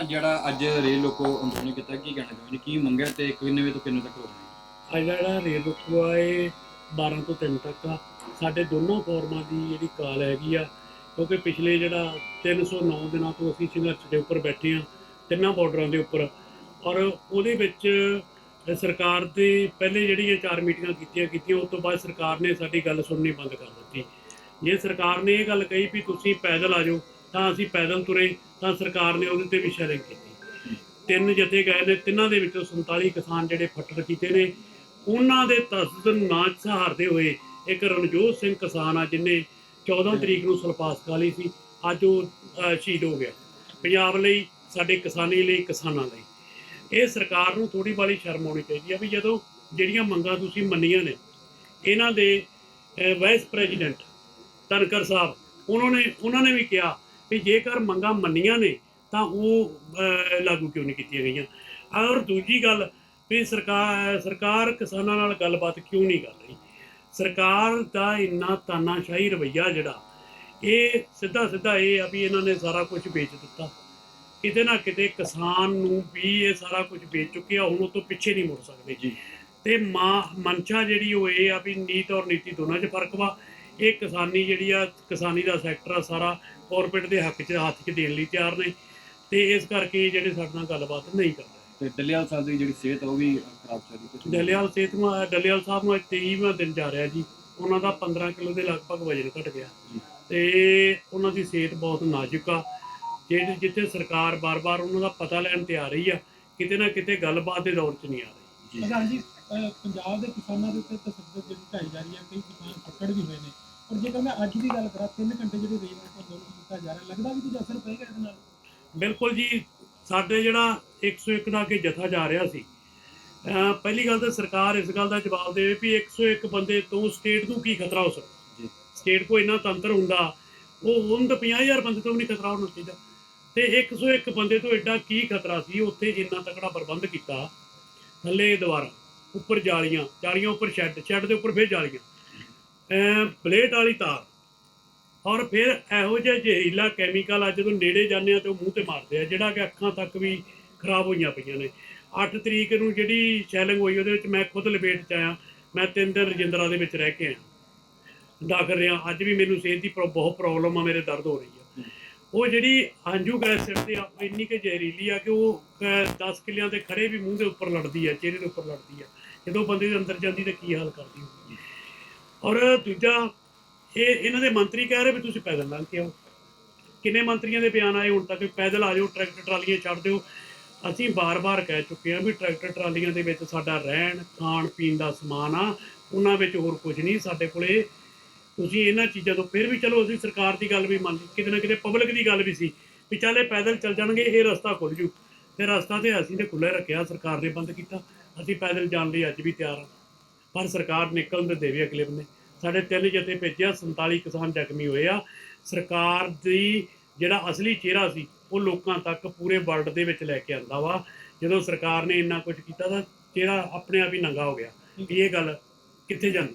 ਜਿਹੜਾ ਅੱਜ ਰੇਲ ਲੋਕੋ ਅੰਦੋਲਨ ਕੀਤਾ, ਕੀ ਕਹਿਣਾ ਚਾਹੁੰਦੇ ਕੀ ਮੰਗਿਆ ਤੇ ਕਿੰਨੇ ਵਜੇ ਤੋਂ ਕਿੰਨੇ ਤੱਕ ਹੋਣਾ ਅੱਜ ਦਾ ਜਿਹੜਾ ਰੇਲ ਰੁਕੂ ਆ, ਇਹ 12 ਤੋਂ 3 ਤੱਕ ਆ। ਸਾਡੇ ਦੋਨੋਂ ਫੋਰਮਾਂ ਦੀ ਜਿਹੜੀ ਕਾਲ ਹੈਗੀ ਆ, ਕਿਉਂਕਿ ਪਿਛਲੇ ਜਿਹੜਾ 309 ਦਿਨਾਂ ਤੋਂ ਅਸੀਂ ਸੰਘਰਸ਼ ਦੇ ਉੱਪਰ ਬੈਠੇ ਆ, ਤਿੰਨਾਂ ਬਾਰਡਰਾਂ ਦੇ ਉੱਪਰ। ਔਰ ਉਹਦੇ ਵਿੱਚ ਸਰਕਾਰ ਦੇ ਪਹਿਲੇ ਜਿਹੜੀਆਂ ਚਾਰ ਮੀਟਿੰਗਾਂ ਕੀਤੀਆਂ ਕੀਤੀਆਂ ਉਸ ਤੋਂ ਬਾਅਦ ਸਰਕਾਰ ਨੇ ਸਾਡੀ ਗੱਲ ਸੁਣਨੀ ਬੰਦ ਕਰ ਦਿੱਤੀ। ਜੇ ਸਰਕਾਰ ਨੇ ਇਹ ਗੱਲ ਕਹੀ ਵੀ ਤੁਸੀਂ ਪੈਦਲ ਆ ਜਾਓ ਤਾਂ ਅਸੀਂ ਪੈਦਲ ਤੁਰੇ, ਤਾਂ ਸਰਕਾਰ ਨੇ ਉਹਦੇ ਤੇ ਵੀ ਸ਼ਰਿੰਗ ਕੀਤੀ। ਤਿੰਨ ਜਥੇ ਗਏ ਨੇ, ਤਿੰਨਾਂ ਦੇ ਵਿੱਚੋਂ 47 ਕਿਸਾਨ ਜਿਹੜੇ ਫੱਟੜ ਕੀਤੇ ਨੇ। ਉਹਨਾਂ ਦੇ ਤਸਦਨ ਨਾਚ ਸਹਾਰਦੇ ਹੋਏ ਇੱਕ ਰਣਜੋਤ ਸਿੰਘ ਕਿਸਾਨ ਆ, ਜਿਨੇ 14 ਤਰੀਕ ਨੂੰ ਸਲਪਾਸ ਖਾ ਲਈ ਸੀ, ਅੱਜ ਉਹ ਸ਼ਹੀਦ ਹੋ ਗਿਆ। ਪੰਜਾਬ ਲਈ, ਸਾਡੇ ਕਿਸਾਨੀ ਲਈ, ਕਿਸਾਨਾਂ ਲਈ। ਇਹ ਸਰਕਾਰ ਨੂੰ ਥੋੜੀ ਬਾਲੀ ਸ਼ਰਮ ਆਉਣੀ ਚਾਹੀਦੀ ਆ ਵੀ ਜਦੋਂ ਜਿਹੜੀਆਂ ਮੰਗਾਂ ਤੁਸੀਂ ਮੰਨੀਆਂ ਨੇ, ਇਹਨਾਂ ਦੇ ਵਾਈਸ ਪ੍ਰੈਜ਼ੀਡੈਂਟ ਧਨਕਰ ਸਾਹਿਬ, ਉਹਨਾਂ ਨੇ ਉਹਨਾਂ ਨੇ ਵੀ ਕਿਹਾ ਵੀ ਜੇਕਰ ਮੰਗਾਂ ਮੰਨੀਆਂ ਨੇ ਤਾਂ ਉਹ ਲਾਗੂ ਕਿਉਂ ਨਹੀਂ ਕੀਤੀਆਂ ਗਈਆਂ? ਔਰ ਦੂਜੀ ਗੱਲ ਵੀ ਸਰਕਾਰ ਸਰਕਾਰ ਕਿਸਾਨਾਂ ਨਾਲ ਗੱਲਬਾਤ ਕਿਉਂ ਨਹੀਂ ਕਰ ਰਹੀ? ਸਰਕਾਰ ਦਾ ਇੰਨਾ ਤਾਨਾਸ਼ਾਹੀ ਰਵਈਆ ਜਿਹੜਾ ਇਹ ਸਿੱਧਾ ਸਿੱਧਾ ਇਹ ਆ ਵੀ ਇਹਨਾਂ ਨੇ ਸਾਰਾ ਕੁਝ ਵੇਚ ਦਿੱਤਾ। ਕਿਤੇ ਨਾ ਕਿਤੇ ਕਿਸਾਨ ਨੂੰ ਵੀ ਇਹ ਸਾਰਾ ਕੁਝ ਵੇਚ ਚੁੱਕੇ ਆ ਹੁਣ ਉਹ ਤੋਂ ਪਿੱਛੇ ਨਹੀਂ ਮੁੜ ਸਕਦੇ। ਜੀ। ਤੇ ਮਾਂ ਮਨਸ਼ਾ ਜਿਹੜੀ ਉਹ ਇਹ ਆ ਵੀ ਨੀਤ ਔਰ ਨੀਤੀ ਦੋਨਾਂ 'ਚ ਫ਼ਰਕ ਵਾ। ਇਹ ਕਿਸਾਨੀ ਜਿਹੜੀ ਆ ਕਿਸਾਨੀ ਦਾ ਸੈਕਟਰ ਆ ਸਾਰਾ ਕਾਰਪੋਰੇਟ ਦੇ ਹੱਕ 'ਚ ਹੱਥ 'ਚ ਦੇਣ ਲਈ ਤਿਆਰ ਨੇ ਤੇ ਇਸ ਕਰਕੇ ਜਿਹੜੇ ਸਾਡੇ ਨਾਲ ਗੱਲਬਾਤ ਨਹੀਂ ਕਰਦੇ। ਤੇ ਡੱਲੇਵਾਲ ਸਾਹਿਬ ਦੀ ਜਿਹੜੀ ਸਿਹਤ ਉਹ ਵੀ ਖਰਾਬ ਚੱਲ ਰਹੀ ਡੱਲੇਵਾਲ ਸਿਹਤ ਨੂੰ ਡੱਲੇਵਾਲ ਸਾਹਿਬ ਨੂੰ ਅੱਜ 23ਵਾਂ ਦਿਨ ਜਾ ਰਿਹਾ ਜੀ। ਉਹਨਾਂ ਦਾ 15 ਕਿਲੋ ਦੇ ਲਗਭਗ ਵਜਨ ਘਟ ਗਿਆ। ਤੇ ਉਹਨਾਂ ਦੀ ਸਿਹਤ ਬਹੁਤ ਨਾਜ਼ੁਕ ਆ। ਜਿਹੜੇ ਜਿੱਥੇ ਸਰਕਾਰ ਬਾਰ-ਬਾਰ ਉਹਨਾਂ ਦਾ ਪਤਾ ਲੈਣ ਤੇ ਆ ਰਹੀ ਆ ਕਿਤੇ ਨਾ ਕਿਤੇ ਗੱਲਬਾਤ ਦੇ ਦੌਰ 'ਚ ਨਹੀਂ ਆ ਰਹੀ। ਜੀ। ਪ੍ਰਧਾਨ ਜੀ ਪੰਜਾਬ ਦੇ ਕਿਸਾਨਾਂ ਦੇ ਉੱਤੇ ਤਸੱਦਦ ਜਿਹੜੀ ਢਾਈ ਜਾ ਰਹੀ ਹੈ ਕਈ ਕਿਸਾਨ ਫੱਕੜ ਵੀ ਹੋਏ ਨੇ। ਪਰ ਜੇਕਰ ਮੈਂ ਅੱਜ ਦੀ ਗੱਲ ਕਰਾਂ 3 ਘੰਟੇ ਜਿਹੜੇ ਰੇਲ ਅੰਦੋਲਨ ਕੀਤਾ ਜਾ ਰਿਹਾ। ਲੱਗਦਾ ਵੀ ਕੁਝ ਅਸਰ ਪਏਗਾ ਇਹਦੇ ਨਾਲ? ਬਿਲਕੁਲ ਜੀ ਸਾਡੇ ਜਿਹੜਾ 101 ਦਾ ਅੱਗੇ ਜਥਾ ਜਾ ਰਿਹਾ ਸੀ। ਪਹਿਲੀ ਗੱਲ ਤਾਂ ਸਰਕਾਰ ਇਸ ਗੱਲ ਦਾ ਜਵਾਬ ਦੇਵੇ ਵੀ 101 ਬੰਦੇ ਤੋਂ ਸਟੇਟ ਨੂੰ ਕੀ ਖਤਰਾ ਹੋ ਸਕਦਾ? ਜੀ। ਸਟੇਟ ਕੋ ਇੰਨਾ ਤੰਤਰ ਹੁੰਦਾ ਉਹ ਤਾਂ 50000 ਬੰਦੇ ਤੋਂ ਵੀ ਨਹੀਂ ਖਤਰਾ ਹੋਣਾ ਚਾਹੀਦਾ। ਤੇ 101 ਬੰਦੇ ਤੋਂ ਐਡਾ ਕੀ ਖਤਰਾ ਸੀ? ਉੱਥੇ ਇੰਨਾ ਤਕੜਾ ਪ੍ਰਬੰਧ ਕੀਤਾ ਥੱਲੇ ਦੁਆਰਾ ਉੱਪਰ ਜਾਲੀਆਂ ਜਾਲੀਆਂ ਉੱਪਰ ਸ਼ੈੱਡ ਸ਼ੈੱਡ ਦੇ ਉੱਪਰ ਫਿਰ ਜਾਲੀਆਂ। ਪਲੇਟ ਵਾਲੀ ਤਾਰ ਔਰ ਫਿਰ ਇਹੋ ਜਿਹਾ ਜ਼ਹਿਰੀਲਾ ਕੈਮੀਕਲ ਆ, ਜਦੋਂ ਨੇੜੇ ਜਾਂਦੇ ਆ ਤੇ ਉਹ ਮੂੰਹ ਤੇ ਮਾਰਦੇ ਆ, ਜਿਹੜਾ ਕਿ ਅੱਖਾਂ ਤੱਕ ਵੀ ਖਰਾਬ ਹੋਈਆਂ ਪਈਆਂ ਨੇ। 8 ਤਰੀਕ ਨੂੰ ਜਿਹੜੀ ਸ਼ੈਲਿੰਗ ਹੋਈ, ਉਹਦੇ ਵਿੱਚ ਮੈਂ ਖੁਦ ਲਪੇਟ ਚ ਆਇਆ। ਮੈਂ ਤਿੰਨ ਦਿਨ ਰਜਿੰਦਰਾ ਦੇ ਵਿੱਚ ਰਹਿ ਕੇ ਆਇਆ। ਦਾਖਲ ਰਿਹਾ। ਅੱਜ ਵੀ ਮੈਨੂੰ ਸਿਹਤ ਦੀ ਪ੍ਰੋ- ਬਹੁਤ ਪ੍ਰੋਬਲਮ ਆ, ਮੇਰੇ ਦਰਦ ਹੋ ਰਹੀ ਆ। ਉਹ ਜਿਹੜੀ ਆਂਜੂ ਗੈਸ ਸਿੱਟਦੇ ਆ ਇੰਨੀ ਕਿ ਜ਼ਹਿਰੀਲੀ ਆ ਕਿ ਉਹ 10 ਕਿੱਲਿਆਂ ਦੇ ਖੜੇ ਵੀ ਮੂੰਹ ਦੇ ਉੱਪਰ ਲੜਦੀ ਆ, ਚਿਹਰੇ ਦੇ ਉੱਪਰ ਲੜਦੀ ਆ। ਜਦੋਂ ਬੰਦੇ ਦੇ ਅੰਦਰ ਜਾਂਦੀ ਤਾਂ ਕੀ ਹਾਲ ਕਰਦੀ ਹੋਊਗੀ? ਔਰ ਦੂਜਾ ਇਹ ਇਹਨਾਂ ਦੇ ਮੰਤਰੀ ਕਹਿ ਰਹੇ ਵੀ ਤੁਸੀਂ ਪੈਦਲ ਲੰਘ ਕੇ ਆਓ। ਕਿੰਨੇ ਮੰਤਰੀਆਂ ਦੇ ਬਿਆਨ ਆਏ, ਹੁਣ ਤੱਕ ਪੈਦਲ ਆ ਜਾਓ, ਟਰੈਕਟਰ ਟਰਾਲੀਆਂ ਛੱਡ ਦਿਓ। ਅਸੀਂ ਬਾਰ-ਬਾਰ ਕਹਿ ਚੁੱਕੇ ਹਾਂ ਵੀ ਟਰੈਕਟਰ ਟਰਾਲੀਆਂ ਦੇ ਵਿੱਚ ਸਾਡਾ ਰਹਿਣ, ਖਾਣ, ਪੀਣ ਦਾ ਸਮਾਨ ਆ, ਉਹਨਾਂ ਵਿੱਚ ਹੋਰ ਕੁਝ ਨਹੀਂ ਸਾਡੇ ਕੋਲੇ। ਤੁਸੀਂ ਇਹਨਾਂ ਚੀਜ਼ਾਂ ਤੋਂ ਫਿਰ ਵੀ ਚਲੋ, ਅਸੀਂ ਸਰਕਾਰ ਦੀ ਗੱਲ ਵੀ ਮੰਨ ਲਈ, ਕਿਤੇ ਨਾ ਕਿਤੇ ਪਬਲਿਕ ਦੀ ਗੱਲ ਵੀ ਸੀ ਵੀ ਚੱਲ ਇਹ ਪੈਦਲ ਚੱਲ ਜਾਣਗੇ, ਇਹ ਰਸਤਾ ਖੁੱਲ ਜੂ। ਤੇ ਰਸਤਾ ਤੇ ਅਸੀਂ ਤੇ ਖੁੱਲ੍ਹਾ ਰੱਖਿਆ, ਸਰਕਾਰ ਨੇ ਬੰਦ ਕੀਤਾ। ਅਸੀਂ ਪੈਦਲ ਜਾਣ ਲਈ ਅੱਜ ਵੀ ਤਿਆਰ ਹਾਂ। ਪਰ ਸਰਕਾਰ ਨਿਕਲਣ ਦੇ ਦੇਵੇ ਅਗਲੇ ਬੰਨੇ ਸਾਡੇ ਤਿੰਨ ਜਥੇ ਭੇਜਿਆ 47 ਕਿਸਾਨ ਜ਼ਖਮੀ ਹੋਏ ਆ। ਸਰਕਾਰ ਦੀ ਜਿਹੜਾ ਅਸਲੀ ਚਿਹਰਾ ਸੀ ਉਹ ਲੋਕਾਂ ਤੱਕ ਪੂਰੇ ਵਰਲਡ ਦੇ ਵਿੱਚ ਲੈ ਕੇ ਆਂਦਾ ਵਾ। ਜਦੋਂ ਸਰਕਾਰ ਨੇ ਇੰਨਾ ਕੁਝ ਕੀਤਾ ਤਾਂ ਚਿਹਰਾ ਆਪਣੇ ਆਪ ਹੀ ਨੰਗਾ ਹੋ ਗਿਆ। ਵੀ ਇਹ ਗੱਲ ਕਿੱਥੇ ਜਾਂਦੀ?